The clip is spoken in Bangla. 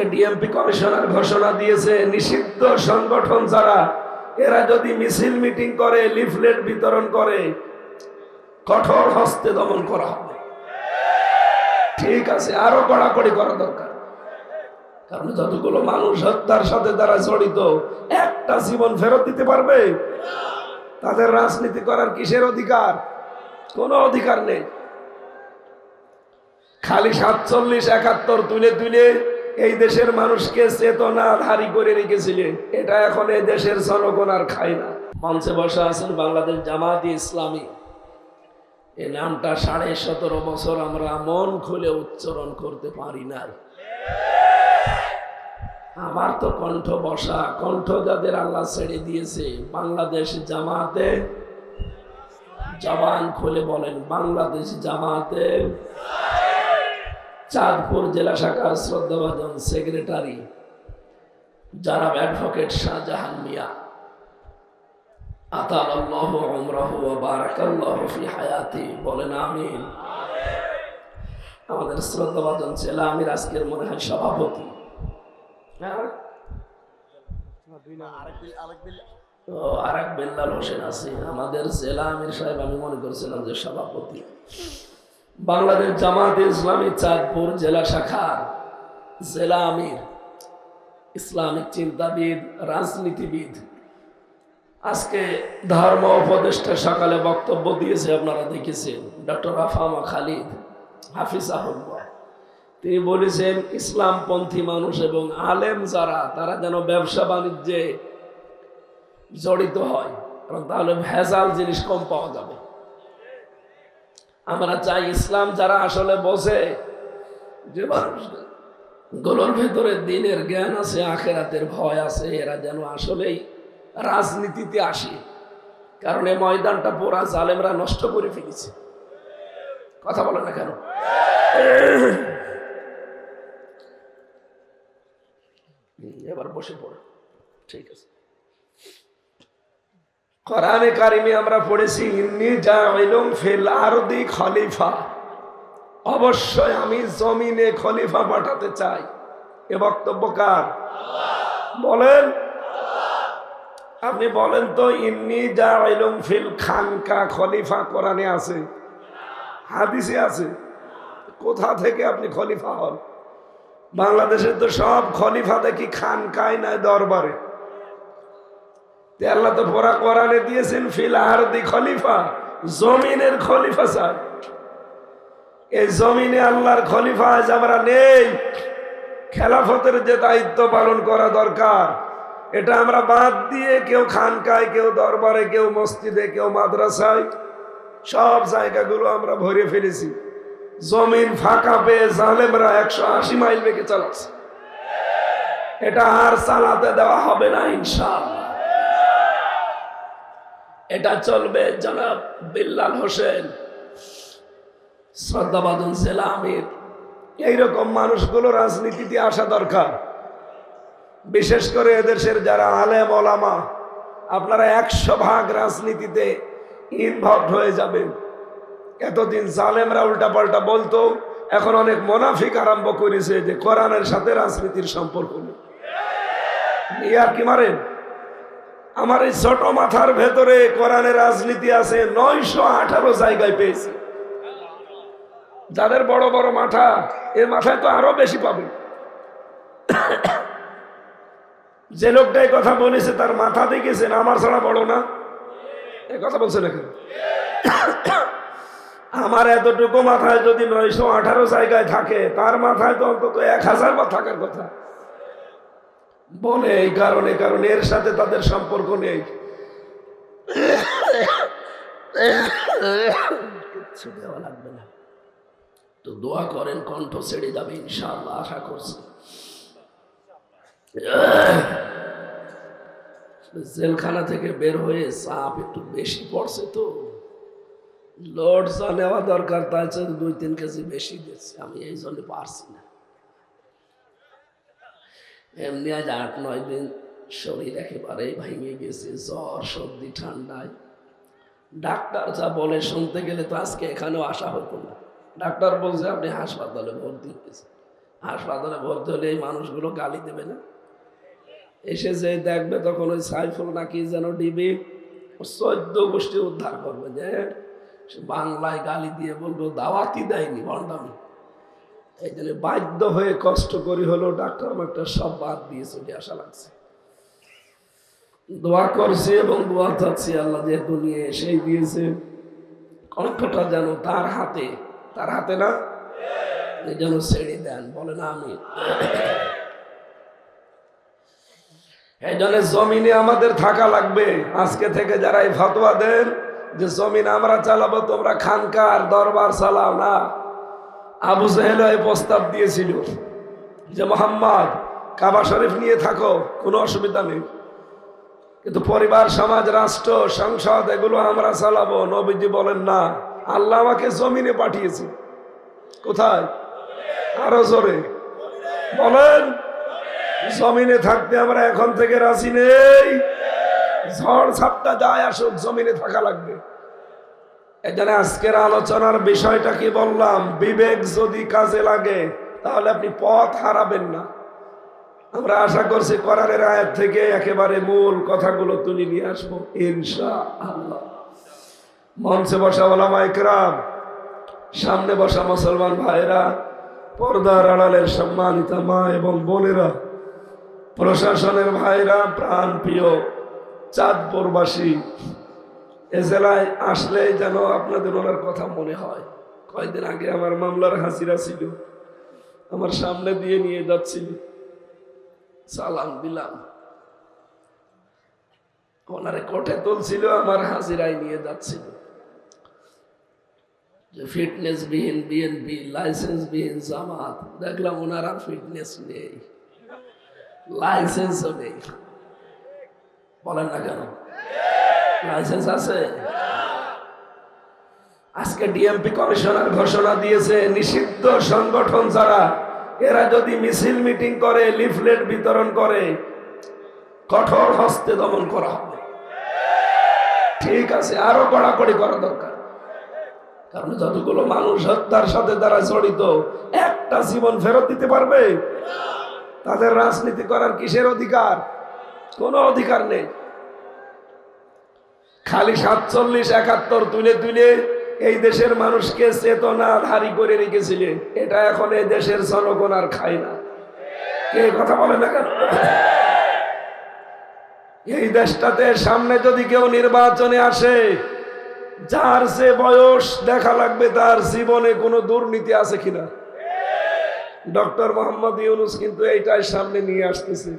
আজকে ডিএমপি কমিশনার ঘোষণা দিয়েছে, নিষিদ্ধ সংগঠন যারা, এরা যদি মিছিল মিটিং করে, লিফলেট বিতরণ করে, কঠোর হস্তে দমন করা হবে। ঠিক আছে, আরও কড়াকড়ি করা দরকার। কারণ যতগুলো মানুষ হত্যার সাথে তারা জড়িত, একটা জীবন ফেরত দিতে পারবে? তাদের রাজনীতি করার কিসের অধিকার? কোনো অধিকার নেই। খালি সাতচল্লিশ, একাত্তর, তুলে তুলে এই দেশের মানুষকে চেতনা ধারী করে রেখেছিলেন এটা এখন এই দেশের জনগণ আর খায় না। মঞ্চে বসা আছেন বাংলাদেশ জামাতি ইসলামী। এই নামটা সাড়ে সতেরো বছর আমরা মন খুলে উচ্চারণ করতে পারি না। আমার তো কণ্ঠ বসা, কণ্ঠ যাদের আল্লাহ ছেড়ে দিয়েছে, বাংলাদেশ জামাতে জবান খুলে বলেন, বাংলাদেশ জামাতে চাঁদপুর জেলা শাখার শ্রদ্ধাভাজন সেক্রেটারি যারা অ্যাডভোকেট শাহজাহান মিয়া। আতালাল্লাহু উমরাহু বারাকাল্লাহু ফি হায়াতি। বলেন আমিন। আমাদের শ্রদ্ধাভাজন জেলা আমির আজকের মনে হয় সভাপতি। হ্যাঁ? আরেক বেল্লাল হোসেন আছে। আমাদের জেলা আমির সাহেব, আমি মনে করছিলাম যে সভাপতি। বাংলাদেশ জামাত ইসলামী চাঁদপুর জেলা শাখার জেলা আমির, ইসলামিক চিন্তাবিদ, রাজনীতিবিদ। আজকে ধর্ম উপদেষ্টা সকালে বক্তব্য দিয়েছে, আপনারা দেখেছেন। ডক্টর আফামা খালিদ, হাফিজ আহম্মদ। তিনি বলেছেন, ইসলামপন্থী মানুষ এবং আলেম যারা, তারা যেন ব্যবসা বাণিজ্যে জড়িত হয়, কারণ তাহলে ভেজাল জিনিস কম পাওয়া যাবে। আমরা চাই ইসলাম যারা আসলে বসে যে গুলোর ভেতরে দিনের জ্ঞান আছে, আখেরাতের ভয় আছে, এরা যেন আসলেই রাজনীতিতে আসে। কারণ এই ময়দানটা পুরা জালেমরা নষ্ট করে ফেলেছে। কথা বলে না কেন? এবার বসে পড়ে। ঠিক আছে। কোরআনে কারিমে আমরা পড়েছি, ইন্নি জাইলুম ফিল আরদি খলিফা। অবশ্যই আমি জমিনে খলিফা পাঠাতে চাই। এ বক্তব্য কার? বলেন। আপনি বলেন তো, ইন্নি জাইলুম ফিল খানকা খলিফা। কোরআনে আছে। হাদিসে আছে। কোথা থেকে আপনি খলিফা হন? বাংলাদেশের তো সব খলিফা দেখি খানকায় নাই দরবারে। আল্লাহ তো পড়া কোরআনে দিয়েছেন, ফিল আরদি খলিফা, জমিনের খলিফা স্যার এই জমিনে আল্লাহর খলিফা আজ আমরা নেই। খেলাফতের যে দায়িত্ব পালন করা দরকার, এটা আমরা বাদ দিয়ে কেউ খানকায়, কেউ দরবারে, কেউ মসজিদে, কেউ মাদ্রাসায়, সব জায়গাগুলো আমরা ভরে ফেলেছি। জমিন ফাঁকা পেয়ে জালেমরা একশো আশি মাইল বেগে চালাচ্ছে। এটা আর চালাতে দেওয়া হবে না, ইনশাআল্লাহ। এটা চলবে জনাব বিল্লাল হোসেন। শ্রদ্ধাবাদন জেলা আমির। এইরকম মানুষগুলো রাজনীতিতে আসা দরকার। বিশেষ করে এদেশের যারা আলেম ওলামা, আপনারা একশো ভাগ রাজনীতিতে ইনভলভ হয়ে যাবেন। এতদিন জালেমরা উল্টাপাল্টা বলতো, এখন অনেক মোনাফিক আরম্ভ করেছে যে কোরআনের সাথে রাজনীতির সম্পর্ক নেই। ইয়ার কি মারেন? আমার এই ছোট মাথার ভেতরে কোরআনের রাজনীতি আছে, নয়শো আঠারো জায়গায় পেয়েছি। যাদের বড় বড় মাথা এর মাথায় তো আরও বেশি পাবে। যে লোকটাই কথা বলেছে, তার মাথা দেখেছেন? আমার ছাড়া বড় না? এ কথা বলছে নাকি আমার এতটুকু মাথায় যদি নয়শো আঠারো জায়গায় থাকে, তার মাথায় তো অন্তত এক হাজার বার থাকার কথা। বলে এই কারণে, কারণ এর সাথে তাদের সম্পর্ক নেই। লাগবে না। তো দোয়া করেন, কণ্ঠ ছেড়ে যাবে, ইনশাআল্লাহ, আশা করছি। জেলখানা থেকে বের হয়ে চাপ একটু বেশি পড়ছে তো। লোড যা নেওয়া দরকার চেয়ে দুই তিন কেজি বেশি দিচ্ছে। আমি এই জন্য পারছি না। এমনি আজ আট, নয় দিন শরীর একেবারে ভেঙে গেছে, জ্বর, সর্দি, ঠান্ডায়। ডাক্তার যা বলে শুনতে গেলে তো আজকে এখানেও আসা হতো না। ডাক্তার বলছে, আপনি হাসপাতালে ভর্তি হয়েছে হাসপাতালে ভর্তি হলে এই মানুষগুলো গালি দেবে না? এসে যে দেখবে তখন ওই সাইফুল নাকি যেন ডিবি চোদ্দ গোষ্ঠী উদ্ধার করবে, যে বাংলায় গালি দিয়ে বলব দাওয়াতি দেয়নি, ভণ্ডামি। এই জন্য বাধ্য হয়ে কষ্ট করি হলো, ডাক্তার মাক্টার সব বাদ দিয়ে চলে আসা লাগছে। দোয়া করছি এবং দোয়া চাচ্ছি আল্লাহ যেহেতু নিয়ে এসেই দিয়েছে। কণ্ঠটা যেন তার হাতে তার হাতে না? যেন ছেড়ে দেন, বলে না আমি। এই জন্য জমিনে আমাদের থাকা লাগবে। আজকে থেকে যারা এই ফতোয়া দেন যে, জমিন আমরা চালাবো, তোমরা খানকার দরবার চালাও না। আবু জাহেল প্রস্তাব দিয়েছিল যে, মোহাম্মদ, কাবা শরীফ নিয়ে থাকো, কোনো অসুবিধা নেই। কিন্তু পরিবার, সমাজ, রাষ্ট্র, সংসদ, এগুলো আমরা চালাবো। নবীজি বলেন, না, আল্লাহ আমাকে জমিনে পাঠিয়েছে। কোথায়? আরও জোরে। বলেন, জমিনে থাকতে আমরা এখন থেকে রাজি নেই। ঝড় ঝাপটা যায় আসুক, জমিনে থাকা লাগবে। এখানে আজকের আলোচনার বিষয়টা কি বললাম? বিবেক যদি কাজে লাগে, তাহলে আপনি পথ হারাবেন না। আমরা আশা করছি করারের আয়াত থেকে একেবারে মূল কথাগুলো তুলে নিয়ে আসব ইনশা আল্লাহ মঞ্চে বসা ওলামা একরাম সামনে বসা মুসলমান ভাইরা পর্দার আড়ালের সম্মানিতা মা এবং বোনেরা, প্রশাসনের ভাইরা প্রাণ প্রিয় চাঁদপুরবাসী এ জেলায় যেন আপনাদের ওনার কথা মনে হয়। কয়েকদিন আগে আমার মামলার হাজিরা ছিল। আমার সামনে দিয়ে নিয়ে যাচ্ছিল। সালাম দিলাম। ওনারে কোঠে তুলছিল, আমার হাজিরায় নিয়ে যাচ্ছিল। যে ফিটনেস বিহীন বিএনপি লাইসেন্স বিহীন জামাত, দেখলাম ওনার আর ফিটনেস নেই। লাইসেন্সও নেই। বলেন না কেন? লাইসেন্স আছে। আজকে ডিএমপি কমিশনার ঘোষণা দিয়েছে, নিষিদ্ধ সংগঠন যারা, এরা যদি মিছিল মিটিং করে, লিফলেট বিতরণ করে, কঠোর হস্তে দমন করা হবে। ঠিক আছে, আরও কড়াকড়ি করা দরকার। কারণ যতগুলো মানুষ হত্যার সাথে তারা জড়িত, একটা জীবন ফেরত দিতে পারবে? তাদের রাজনীতি করার কিসের অধিকার? কোনো অধিকার নেই। খালি সাতচল্লিশ, একাত্তর, তুলে তুলে এই দেশের মানুষকে চেতনা ধারী করে রেখেছিলেন এটা এখন এই দেশের জনগণ আর খায় না। কে কথা বলে না কেন? এই দেশটাতে সামনে যদি কেউ নির্বাচনে আসে, যার যে বয়স দেখা লাগবে তার জীবনে কোনো দুর্নীতি আছে কিনা? ডক্টর মোহাম্মদ ইউনুস কিন্তু এইটাই সামনে নিয়ে আসতেছে।